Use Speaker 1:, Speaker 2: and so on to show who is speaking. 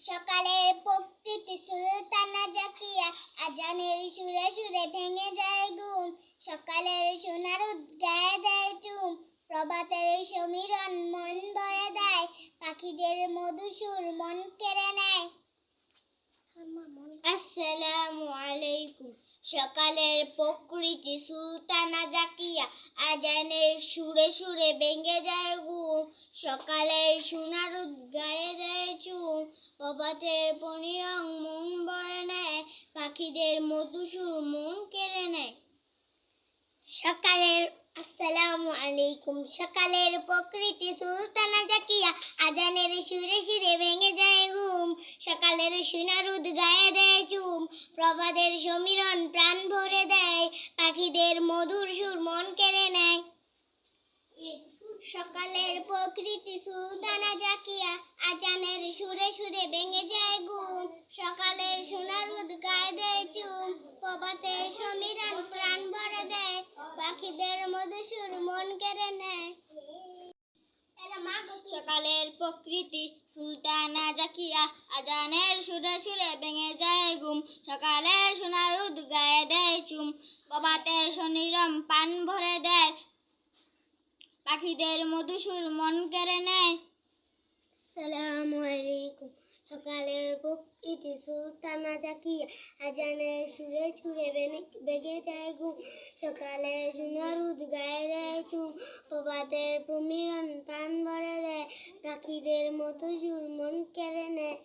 Speaker 1: সকালের প্রকৃতি সুলতানা জাকিয়া আজানের সুরে সুরে ভেঙে যায় সকালের সোনার দেয় চুম। প্রভাতের সমীরণ মন ভরে দেয়। পাখিদের মধুসুর মন কেড়ে নেয়। আসসালামু আলাইকুম। সকালের প্রকৃতি সুলতানা জাকিয়া আজানের সুরে সুরে ভেঙে যায় ঘুম সকালের সোনার গায়ে দেয় চুম প্রভাতের পনিরং মন ভরে নেয়। পাখিদের মধুসুর মন কেড়ে নেয়। সকালের আসসালামু আলাইকুম। সকালের প্রকৃতি সুলতানা জাকিয়া। আজানের সুরে সুরে ভেঙে যায় ঘুম সকালের সোনারুদ গায়ে দেয় চুম। প্রভাতের সমীরণ প্রাণ ভরে দেয়। পাখিদের মধুর সুর মন কেড়ে নেয়। সকালের প্রকৃতি সুলতানা জাকিয়া, আজানের সুরে সুরে ভেঙে যায় ঘুম। সকালের সোনারুদ গায়ে দেয় চুম। প্রভাতের সমীরণ প্রাণ ভরে দেয়। পাখিদের মধুসুর মন কেড়ে নেয়। সকালের প্রকৃতি সুলতানা জাকিয়া, আজানের সুরে সুরে ভেঙে যায় ঘুম। সকালের সোনারুদ গায়ে দেয় চুম। প্রভাতের শনিরম পান ভরে দেয়। পাখিদের মধুসুর মন কেড়ে নেয়। আসসালামু আলাইকুম। সকালের প্রকৃতি সুলতানা জাকিয়া আজানের সুরে সুরে বেগে যায় ঘুম। সকালে সোনারুদ গায়ে দেয় চুম। প্রভাতের প্রমিরণ প্রাণ ভরে দেয়। পাখিদের মতো সুর মন কেড়ে নেয়।